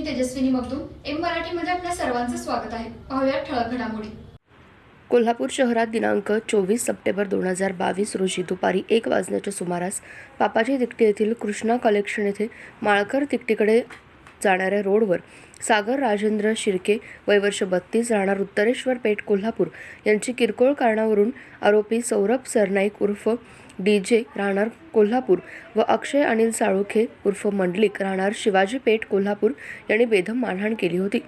मी Tejaswini Magdum M मराठीमध्ये आपल्या सर्वांचं स्वागत आहे. पाहूया ठळक घडामोडी. कोल्हापूर शहरात दिनांक चोवीस सप्टेंबर दोन हजार बावीस रोजी दुपारी एक वाजण्याच्या सुमारास पापाजी तिकटी येथील कृष्णा कलेक्शन येथे माळकर तिकटीकडे जाणाऱ्या रोडवर सागर राजेंद्र शिर्के वयवर्ष बत्तीस राहणार उत्तरेश्वर पेठ कोल्हापूर यांची किरकोळ कारणावरून आरोपी सौरभ सरनाईक उर्फ डी जे राहणार कोल्हापूर व अक्षय अनिल साळुखे उर्फ मंडलिक राहणार शिवाजी पेठ कोल्हापूर यांनी बेदम मारहाण केली होती.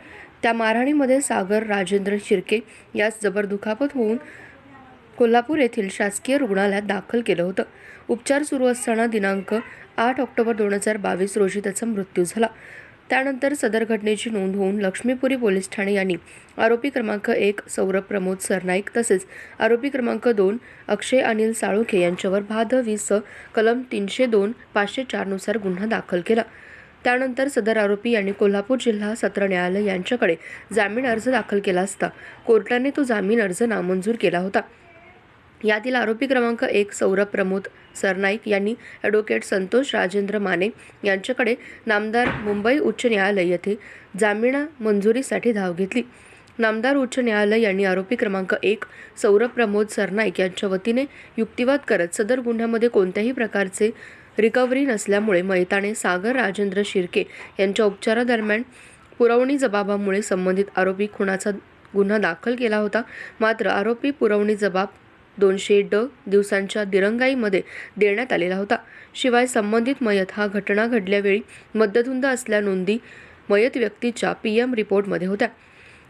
त्या मारहाणीमध्ये सागर राजेंद्र शिर्के यास जबर दुखापत होऊन कोल्हापूर येथील शासकीय रुग्णालयात दाखल केलं होतं. उपचार सुरू असताना दिनांक आठ ऑक्टोबर दोन हजार बावीस रोजी त्याचा मृत्यू झाला. त्यानंतर सदर घटनेची नोंद होऊन लक्ष्मीपुरी पोलीस ठाणे यांनी आरोपी क्रमांक एक सौरभ प्रमोद सरनाईक तसेच आरोपी क्रमांक दोन अक्षय अनिल साळुखे यांच्यावर भाद वीस कलम तीनशे दोन पाचशे चारनुसार गुन्हा दाखल केला. त्यानंतर सदर आरोपी यांनी कोल्हापूर जिल्हा सत्र न्यायालय यांच्याकडे जामीन अर्ज दाखल केला असता. कोर्टाने तो जामीन अर्ज नामंजूर केला होता. यातील आरोपी क्रमांक एक सौरभ प्रमोद सरनाईक यांनी ॲडव्होकेट संतोष राजेंद्र माने यांच्याकडे नामदार मुंबई उच्च न्यायालय येथे जामिना मंजुरीसाठी धाव घेतली. नामदार उच्च न्यायालय यांनी आरोपी क्रमांक एक सौरभ प्रमोद सरनाईक यांच्या वतीने युक्तिवाद करत सदर गुन्ह्यामध्ये कोणत्याही प्रकारचे रिकव्हरी नसल्यामुळे मैताने सागर राजेंद्र शिर्के यांच्या उपचारादरम्यान पुरवणी जबाबामुळे संबंधित आरोपी खुनाचा गुन्हा दाखल केला होता. मात्र आरोपी पुरवणी जबाब दोनशे ड दिवसांच्या दिरंगाईमध्ये देण्यात आलेला होता. शिवाय संबंधित मयत हा घटना घडल्यावेळी मद्यधुंद असल्या नोंदी मयत व्यक्तीच्या पी एम रिपोर्टमध्ये होत्या.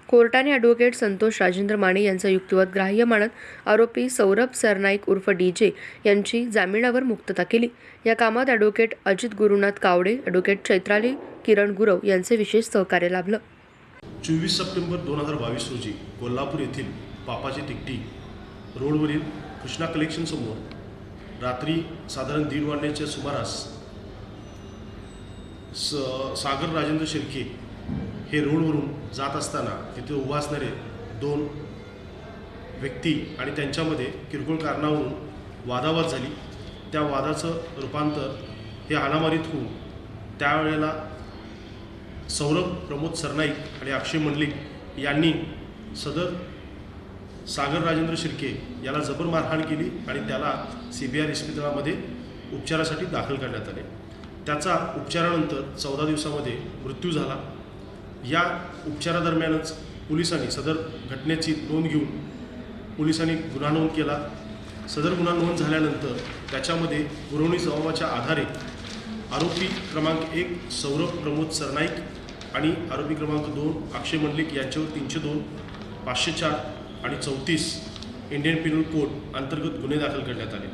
कोर्टाने ॲडव्होकेट संतोष राजेंद्र माने यांचा युक्तिवाद ग्राह्य मानत आरोपी सौरभ सरनाईक उर्फ डी जे यांची जामिनावर मुक्तता केली. या कामात ॲडव्होकेट अजित गुरुनाथ कावडे ॲडव्होकेट चैत्राली किरण गुरव यांचे विशेष सहकार्य लाभलं. चोवीस सप्टेंबर दोन हजार बावीस रोजी कोल्हापूर येथील पापाची तिकटी रोडवरील कृष्णा कलेक्शनसमोर रात्री साधारण दीड वाजण्याच्या सुमारास स सागर राजेंद्र शिर्के हे रोडवरून जात असताना तिथे उभा असणारे दोन व्यक्ती आणि त्यांच्यामध्ये किरकोळ कारणावरून वादावाद झाली. त्या वादाचं रूपांतर हे हाणामारीत होऊन त्यावेळेला सौरभ प्रमोद सरनाईक आणि अक्षय मंडलिक यांनी सदर सागर राजेंद्र शिर्के याला जबर मारहाण केली आणि त्याला सी बी आर इस्पितळामध्ये उपचारासाठी दाखल करण्यात आले. त्याचा उपचारानंतर चौदा दिवसामध्ये मृत्यू झाला. या उपचारादरम्यानच पोलिसांनी सदर घटनेची नोंद घेऊन पोलिसांनी गुन्हा नोंद केला. सदर गुन्हा नोंद झाल्यानंतर त्याच्यामध्ये पुरवणी जबाबाच्या आधारे आरोपी क्रमांक एक सौरभ प्रमोद सरनाईक आणि आरोपी क्रमांक दोन अक्षय मंडलिक यांच्यावर तीनशे दोन पाचशे चार आणि चौतीस इंडियन पिनल कोड अंतर्गत गुन्हे दाखल करण्यात आले.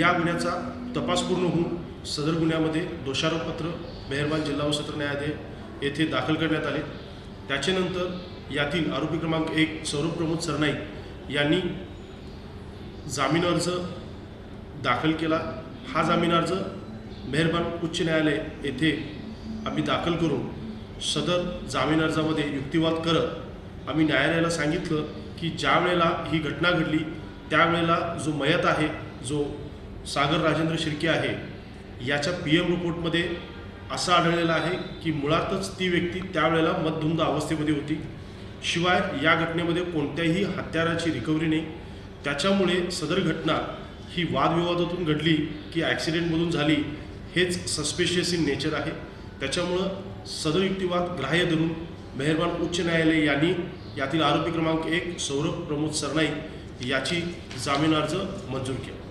या गुन्ह्याचा तपास पूर्ण होऊन सदर गुन्ह्यामध्ये दोषारोपपत्र मेहरबान जिल्हा व सत्र न्यायालय येथे दाखल करण्यात आले. त्याच्यानंतर यातील आरोपी क्रमांक एक सौरभ प्रमोद सरनाईक यांनी जामीन अर्ज दाखल केला. हा जामीन अर्ज मेहरबान उच्च न्यायालय येथे आम्ही दाखल करून सदर जामीन अर्जामध्ये युक्तिवाद करत आम्ही न्यायालयाला सांगितलं की ज्या वेळेला ही घटना घडली त्यावेळेला जो मयत आहे जो सागर राजेंद्र शिर्के आहे याच्या पी एम रिपोर्टमध्ये असं आढळलेलं आहे की मुळातच ती व्यक्ती त्यावेळेला मतधुंद अवस्थेमध्ये होती. शिवाय या घटनेमध्ये कोणत्याही हत्याराची रिकव्हरी नाही. त्याच्यामुळे सदर घटना ही वादविवादातून घडली की ॲक्सिडेंटमधून झाली हेच सस्पेशियस इन नेचर आहे. त्याच्यामुळं सदर युक्तिवाद ग्राह्य धरून मेहरबान उच्च न्यायालय यांनी यातील आरोपी क्रमांक एक सौरभ प्रमोद सरनाईक याची जामीन अर्ज मंजूर केला.